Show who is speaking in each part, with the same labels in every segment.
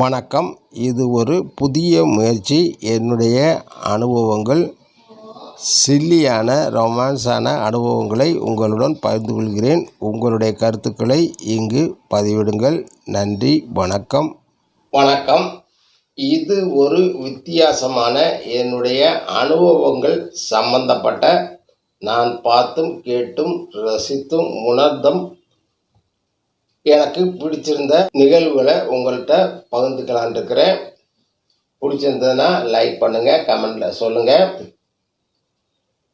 Speaker 1: வணக்கம். இது ஒரு புதிய முயற்சி. என்னுடைய அனுபவங்கள் சில்லியான ரொமான்ஸான அனுபவங்களை உங்களுடன் பகிர்ந்து கொள்கிறேன். உங்களுடைய கருத்துக்களை இங்கு பதிவிடுங்கள். நன்றி வணக்கம். வணக்கம். இது ஒரு வித்தியாசமான என்னுடைய அனுபவங்கள் சம்பந்தப்பட்ட நான் பார்த்தும் கேட்டும் ரசித்தும் உணர்ந்தும் எனக்கு பிடிச்சிருந்த நிகழ்வுகளை உங்கள்கிட்ட பகிர்ந்துக்கலான் இருக்கிறேன் பிடிச்சிருந்ததுன்னா லைக் பண்ணுங்கள் கமெண்டில் சொல்லுங்கள்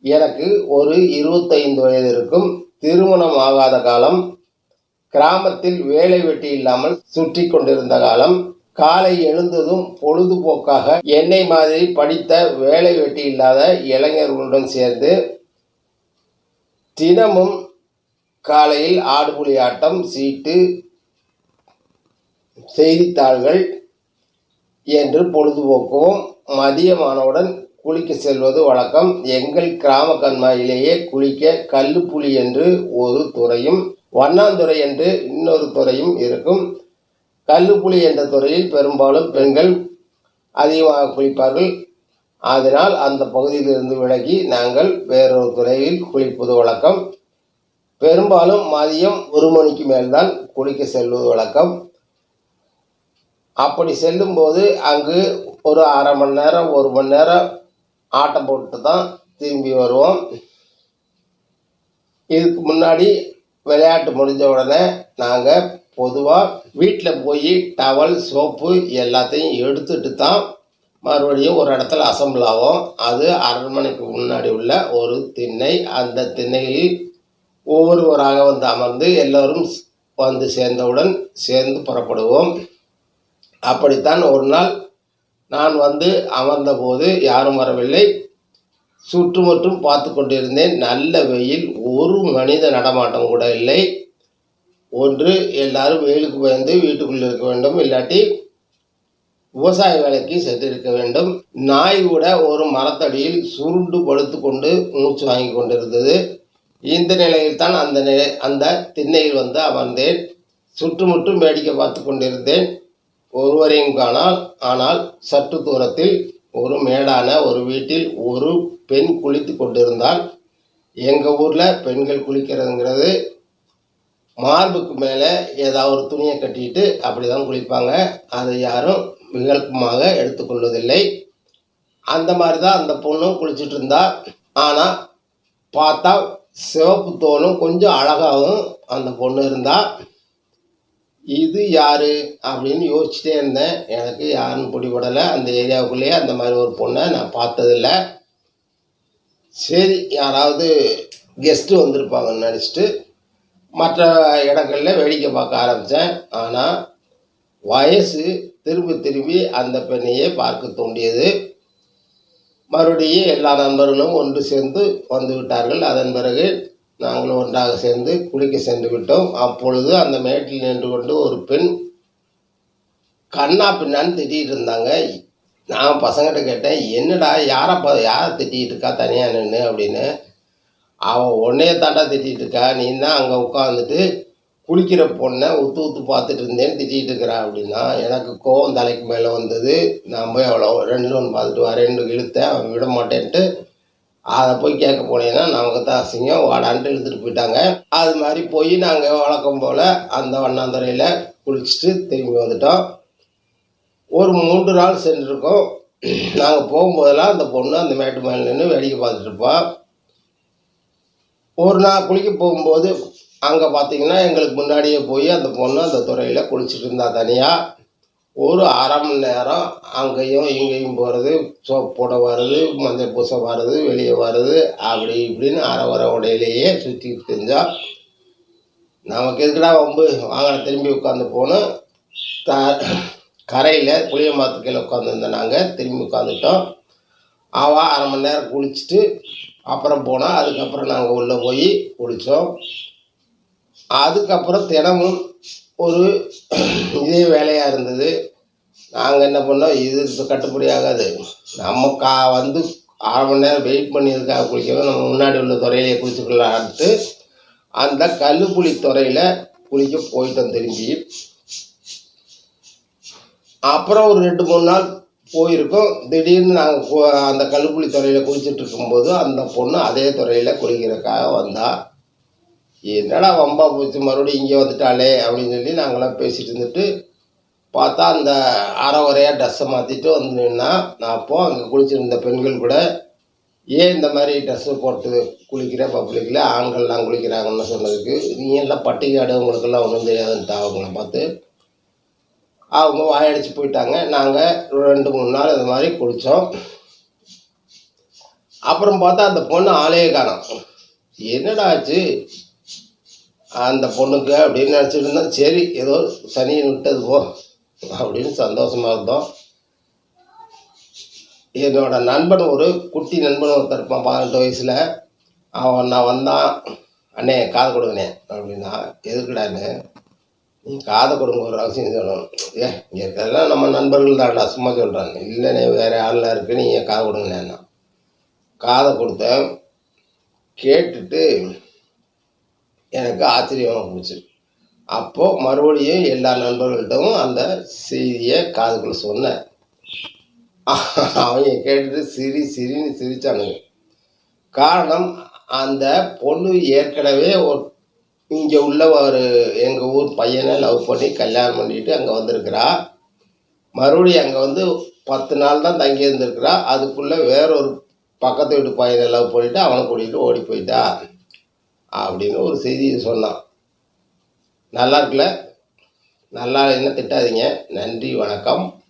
Speaker 1: எனக்கு ஒரு இருபத்தைந்து வயது இருக்கும் திருமணம் ஆகாத காலம் கிராமத்தில் வேலை வெட்டி இல்லாமல் சுற்றி கொண்டிருந்த காலம் காலை எழுந்ததும் பொழுதுபோக்காக என்னை மாதிரி படித்த வேலை வெட்டி இல்லாத இளைஞர்களுடன் சேர்ந்து தினமும் காலையில் ஆடுபுலி ஆட்டம் சீட்டு செய்தித்தாள்கள் என்று பொழுதுபோக்குவோம். மதியமானவுடன் குளிக்க செல்வது வழக்கம். எங்கள் கிராம கண்மாயிலேயே குளிக்க கல்லுப்புலி என்று ஒரு துறையும் வண்ணாந்துறை என்று இன்னொரு துறையும் இருக்கும். கல்லுப்புலி என்ற துறையில் பெரும்பாலும் பெண்கள் அதிகமாக குளிப்பார்கள். அதனால் அந்த பகுதியிலிருந்து விலகி நாங்கள் வேறொரு துறையில் குளிப்பது வழக்கம். பெரும்பாலும் மதியம் ஒரு மணிக்கு மேல்தான் குளிக்க செல்வது வழக்கம். அப்படி செல்லும்போது அங்கு ஒரு அரை மணி நேரம் ஒரு மணி நேரம் ஆட்டம் போட்டு தான் திரும்பி வருவோம். இதுக்கு முன்னாடி விளையாட்டு முடிஞ்ச உடனே நாங்கள் பொதுவாக வீட்டில் போய் டவல் சோப்பு எல்லாத்தையும் எடுத்துட்டு தான் மறுபடியும் ஒரு இடத்துல அசம்பிள் ஆகும் அது அரண்மனைக்கு முன்னாடி உள்ள ஒரு திண்ணை. அந்த திண்ணையில் ஒவ்வொருவராக வந்து அமர்ந்து எல்லோரும் வந்து சேர்ந்தவுடன் சேர்ந்து புறப்படுவோம். அப்படித்தான் ஒரு நாள் நான் வந்து அமர்ந்தபோது யாரும் வரவில்லை. சுற்றுமுற்றும் பார்த்து கொண்டிருந்தேன். நல்ல வெயில் ஒரு மனித நடமாட்டம் கூட இல்லை. ஒன்று எல்லாரும் வெயிலுக்கு பயந்து வீட்டுக்குள்ளே இருக்க வேண்டும். இல்லாட்டி விவசாய வேலைக்கு சென்றிருக்க வேண்டும். நாய் கூட ஒரு மரத்தடியில் சுருண்டு படுத்து கொண்டு மூச்சு வாங்கி கொண்டிருந்தது. இந்த நிலையில் தான் அந்த நிலை அந்த திண்ணையில் வந்து அமர்ந்தேன். சுற்றுமுற்றும் வேடிக்கை பார்த்து கொண்டிருந்தேன். ஒருவரையும் காணால் ஆனால் சற்று தூரத்தில் ஒரு மேடான ஒரு வீட்டில் ஒரு பெண் குளித்து கொண்டிருந்தால் எங்கள் ஊரில் பெண்கள் குளிக்கிறதுங்கிறது மார்புக்கு மேலே ஏதாவது ஒரு துணியை கட்டிட்டு அப்படி தான் குளிப்பாங்க. அதை யாரும் விகல்பமாக எடுத்துக்கொள்வதில்லை அந்த மாதிரி தான் அந்த பொண்ணும் குளிச்சுட்டு இருந்தா. ஆனால் பார்த்தா சிவப்பு தோலும் கொஞ்சம் அழகாகவும் அந்த பொண்ணு இருந்தால் இது யார்? அப்படின்னு யோசிச்சுட்டே இருந்தேன். எனக்கு யாருன்னு பிடிபடலை. அந்த ஏரியாவுக்குள்ளேயே அந்த மாதிரி ஒரு பொண்ணை நான் பார்த்ததில்ல. சரி யாராவது கெஸ்ட்டு வந்திருப்பாங்கன்னு நினச்சிட்டு மற்ற இடங்களில் வேடிக்கை பார்க்க ஆரம்பித்தேன் ஆனால் வயசு திரும்பி திரும்பி அந்த பெண்ணையே பார்க்க தோண்டியது மறுபடியும் எல்லா நண்பர்களும் ஒன்று சேர்ந்து வந்து விட்டார்கள் அதன் பிறகு நாங்களும் ஒன்றாக சேர்ந்து குளிக்க சென்று விட்டோம். அப்பொழுது அந்த மேட்டில் நின்று கொண்டு ஒரு பெண் கண்ணா பின்னான்னு திட்டிகிட்டு இருந்தாங்க. நான் பசங்கிட்ட கேட்டேன் என்னடா யாரை ப யாரை திட்டிகிட்டு இருக்கா தனியாக நின்று அப்படின்னு. அவன் உன்னையே தாண்டா திட்டிகிட்டு இருக்கா. நீ தான் அங்கே உட்காந்துட்டு குளிக்கிற பொண்ணை உத்து உத்து பார்த்துட்டு இருந்தேன்னு திட்டிகிட்டு இருக்கிறா அப்படின்னா எனக்கு கோவம் தலைக்கு மேலே வந்தது. நான் போய் அவ்வளோ ரெண்டு ஒன்று பார்த்துட்டு வரேன்னு இழுத்தேன். அவன் விட மாட்டேன்ட்டு அதை போய் கேட்க போனேன்னா நமக்கு தான் அசிங்கம். வாடான்ட்டு இழுத்துட்டு போயிட்டாங்க. அது மாதிரி போய் நாங்கள் வழக்கம் போல் அந்த வண்ணாந்துறையில் குளிச்சுட்டு திரும்பி வந்துட்டோம். ஒரு மூன்று நாள் சென்றிருக்கோம். நாங்கள் போகும்போதெல்லாம் அந்த பொண்ணு அந்த மேட்டு மேலே நின்று வேடிக்கை பார்த்துட்டு இருப்போம் ஒரு நாள் குளிக்க போகும்போது அங்கே பார்த்தீங்கன்னா எங்களுக்கு முன்னாடியே போய் அந்த பொண்ணு அந்த துறையில் குளிச்சுட்டு இருந்தா தனியாக ஒரு அரை மணி நேரம் அங்கேயும் இங்கேயும் போகிறது சோப் போட வர்றது மஞ்சள் பூச வர்றது வெளியே வர்றது அப்படி இப்படின்னு அரை வர உடையிலேயே சுற்றிட்டு தெரிஞ்சா நமக்கு எதுக்குடா வம்பு? வாங்கின திரும்பி உட்காந்து போனோம் த கரையில் புளியம்பாத்து கீழே உட்காந்துருந்தோம் நாங்கள் திரும்பி உட்காந்துட்டோம் அவள் அரை மணி நேரம் குளிச்சுட்டு அப்புறம் போனால் அதுக்கப்புறம் நாங்கள் உள்ளே போய் குளித்தோம் அதுக்கப்புறம் தினமும் ஒரு இதே வேலையாக இருந்தது. நாங்கள் என்ன பண்ணோம்? இது கட்டுப்படி ஆகாது. நம்ம கா வந்து அரை மணி நேரம் வெயிட் பண்ணியிருக்காக குளிக்கணும். நம்ம முன்னாடி உள்ள துறையிலேயே குளிச்சுக்கலான்ட்டு அந்த கல்லுப்புளி துறையில் குளிக்க போயிட்டோம் திரும்பி. அப்புறம் ஒரு ரெண்டு மூணு நாள் போயிருக்கோம். திடீர்னு நாங்கள் அந்த கல்லுக்குழி துறையில் குளிச்சுட்டு இருக்கும்போது அந்த பொண்ணு அதே துறையில் குளிக்கிறதுக்காக வந்தால் என்னடா வம்பா போச்சு மறுபடியும் இங்கே வந்துட்டாளே அப்படின்னு சொல்லி நாங்களாம் பேசிகிட்டு இருந்துட்டு பார்த்தா அந்த அரை உரையாக ட்ரெஸ்ஸை மாற்றிட்டு வந்து நின்னா நான் அப்போ அங்கே குளிச்சிருந்த பெண்கள் கூட ஏன் இந்த மாதிரி ட்ரெஸ்ஸு போட்டு குளிக்கிற பப்ளிக்கில் ஆண்கள்லாம் குளிக்கிறாங்கன்னு சொன்னதுக்கு நீ எல்லாம் பட்டிக்காடு உங்களுக்கெல்லாம் ஒன்றும் தெரியாதுன்ட்டு அவங்கள பார்த்து. அவங்க வாயடிச்சு போயிட்டாங்க. நாங்கள் ரெண்டு மூணு நாள் இது மாதிரி குளித்தோம் அப்புறம் பார்த்தா அந்த பொண்ணு ஆளையே காணோம். என்னடா ஆச்சு? அந்த பொண்ணுக்கு அப்படின்னு நினச்சிட்டு இருந்தோம் சரி ஏதோ சனியை விட்டது போ அப்படின்னு சந்தோஷமாக இருந்தோம். என்னோட நண்பன் ஒரு குட்டி நண்பன் ஒருத்தர் இருப்பான் பதினெட்டு வயசில். அவன் நான் வந்தான் அண்ணே காது கொடுங்கண்ணே அப்படின்னா எதுக்குடான்னு நீ காதை கொடுங்க ஒரு அவசியம் சொல்லணும். ஏ இங்கே இருக்கிறதெல்லாம் நம்ம நண்பர்கள் தான்டா சும்மா சொல்கிறாங்க இல்லைண்ணே வேறு ஆள்லாம் இருக்கு நீங்கள் காதை கொடுங்கண்ணே காதை கொடுத்தேன். கேட்டுட்டு எனக்கு ஆச்சரியமாக போச்சு. அப்போது மறுபடியும் எல்லா நண்பர்கள்ட்டும் அந்த செய்தியை காதுக்குள்ள சொன்னேன். அவங்க கேட்டுட்டு சிரி சிரின்னு சிரிச்சானுங்க. காரணம் அந்த பொண்ணு ஏற்கனவே ஒரு இங்கே உள்ள ஒரு எங்கள் ஊர் பையனை லவ் பண்ணி கல்யாணம் பண்ணிட்டு அங்கே வந்திருக்கிறா. மறுபடியும் அங்கே வந்து பத்து நாள் தான் தங்கி இருந்திருக்கிறா அதுக்குள்ளே வேறொரு பக்கத்து வீட்டு பையனை லவ் பண்ணிவிட்டு அவனை கூட்டிகிட்டு ஓடி போயிட்டா. அப்படின்னு ஒரு செய்தியை சொன்னான். நல்லா இருக்குல்ல? நல்லா என்ன திட்டாதீங்க. நன்றி வணக்கம்.